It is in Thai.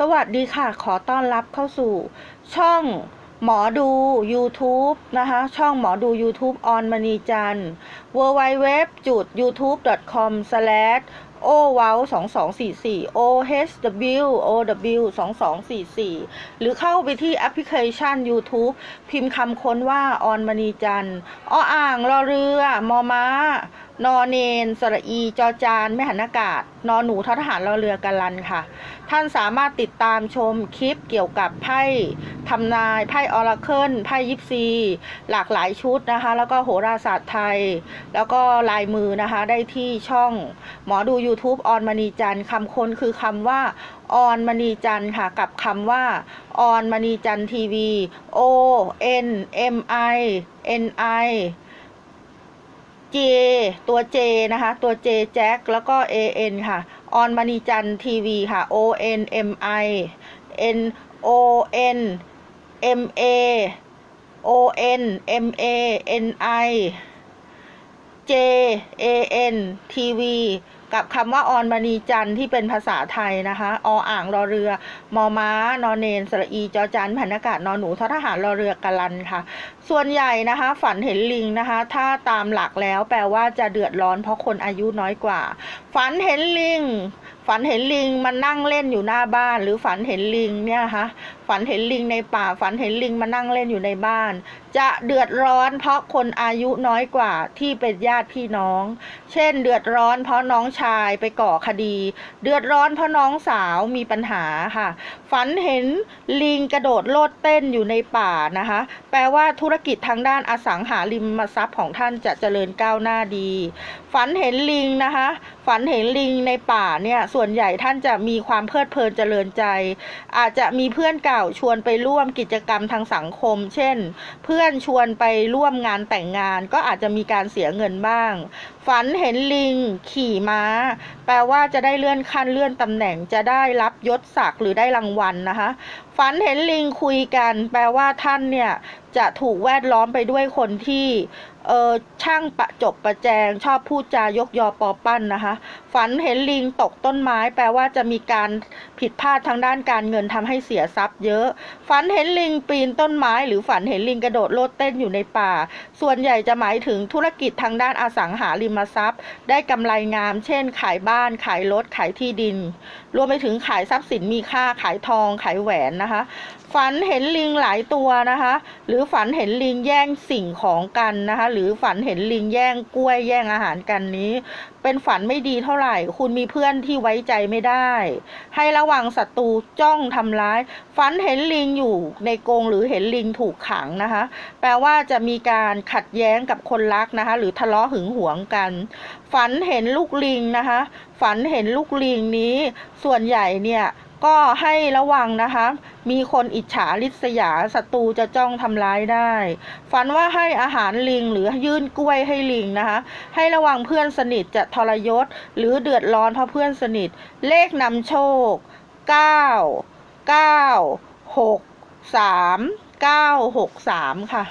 สวัสดีค่ะ ขอต้อนรับเข้าสู่ ช่องหมอดู YouTube นะคะ ช่องหมอดู YouTube ออนมณีจันทร์ w w w youtube com o w o w 2244 o h w o w 2244 หรือเข้าไปที่แอปพลิเคชัน YouTube พิมพ์คำค้นว่าออนมณีจันทร์ออ่างรอเรือ มอม้านอเนนสระอี จอจานไม่หันอากาศ นอหนูททหารรอเรือกันลันค่ะ ท่านสามารถติดตามชมคลิปเกี่ยวกับไพ่ทำนาย ไพ่ออราเคิล ไพ่ยิปซี หลากหลายชุดนะคะ แล้วก็โหราศาสตร์ไทย แล้วก็ลายมือนะคะ ได้ที่ช่อง หมอดู YouTube ออนมณีจันคำค้นคือคำว่าออนมณีจันค่ะ กับคำว่าออนมณีจันทร์ทีวี O N M I N I J ตัว J นะคะ ตัว J แจ็คแล้วก็ A N ค่ะออนมณีจันทีวีค่ะ O N M I N O N M A O N M A N I J A N T V กับคำว่าออนมณีจันทร์ที่เป็นภาษาไทยนะคะออ่างรอเรือ มอม้านอนเนนสระอีจอจันผันอากาศนอนหนูททหารรอเรือกะลันค่ะ ส่วนใหญ่นะคะ ฝันเห็นลิงนะคะ ถ้าตามหลักแล้วแปลว่าจะเดือดร้อนเพราะคนอายุน้อยกว่า ฝันเห็นลิง ฝันเห็นลิงมันนั่งเล่นอยู่หน้าบ้าน หรือฝันเห็นลิงเนี่ยคะฝันเห็นลิงในป่า ฝันเห็นลิงมานั่งเล่นอยู่ในบ้าน จะเดือดร้อนเพราะคนอายุน้อยกว่าที่เป็นญาติพี่น้อง เช่น เดือดร้อนเพราะน้องชายไปก่อคดี เดือดร้อนเพราะน้องสาวมีปัญหาค่ะ ฝันเห็นลิงกระโดดโลดเต้นอยู่ในป่านะคะ แปลว่าธุรกิจทางด้านอสังหาริมทรัพย์ของท่านจะเจริญก้าวหน้าดี ฝันเห็นลิงนะคะ ฝันเห็นลิงในป่าเนี่ยส่วนใหญ่ท่านจะมีความเพลิดเพลินเจริญใจ อาจจะมีเพื่อนเก่า ชวนไปร่วมกิจกรรมทางสังคม เช่น เพื่อนชวนไปร่วมงานแต่งงาน ก็อาจจะมีการเสียเงินบ้าง ฝันเห็นลิง ขี่ม้า แปลว่าจะได้เลื่อนขั้นเลื่อนตำแหน่งจะได้รับยศศักดิ์หรือได้รางวัลนะคะ ฝันเห็นลิงคุยกัน แปลว่าท่านเนี่ย จะถูกแวดล้อมไปด้วยคนที่เออช่างประจบประแจงชอบพูดจายกยอปอปั้นนะคะ ฝันเห็นลิงตกต้นไม้แปลว่าจะมีการผิดพลาดทางด้านการเงินทำให้เสียทรัพย์เยอะ ฝันเห็นลิงปีนต้นไม้ หรือฝันเห็นลิงกระโดดโลดเต้นอยู่ในป่า ส่วนใหญ่จะหมายถึงธุรกิจทางด้านอสังหาริมทรัพย์ ได้กำไรงาม เช่น ขายบ้านขายรถขายที่ดิน รวมไปถึงขายทรัพย์สินมีค่าขายทองขายแหวนนะคะ ฝันเห็นลิงหลายตัวนะคะ หรือฝันเห็นลิงแย่งสิ่งของกันนะคะ หรือฝันเห็นลิงแย่งกล้วยแย่งอาหารกันนี้ เป็นฝันไม่ดีเท่าไหร่ คุณมีเพื่อนที่ไว้ใจไม่ได้ ให้ระวังศัตรูจ้องทำร้าย ฝันเห็นลิงอยู่ในกรงหรือเห็นลิงถูกขังนะคะ แปลว่าจะมีการขัดแย้งกับคนรักนะคะ หรือทะเลาะหึงหวงกัน ฝันเห็นลูกลิงนะคะ ฝันเห็นลูกลิงนี้ ส่วนใหญ่เนี่ยก็ให้ระวังนะคะ มีคนอิจฉาริษยาศัตรูจะจ้องทำร้ายได้ ฝันว่าให้อาหารลิงหรือยื่นกล้วยให้ลิงนะคะ ให้ระวังเพื่อนสนิทจะทรยศ หรือเดือดร้อนเพราะเพื่อนสนิท เลขนำโชค 9 9 6 3 9 6 3 ค่ะ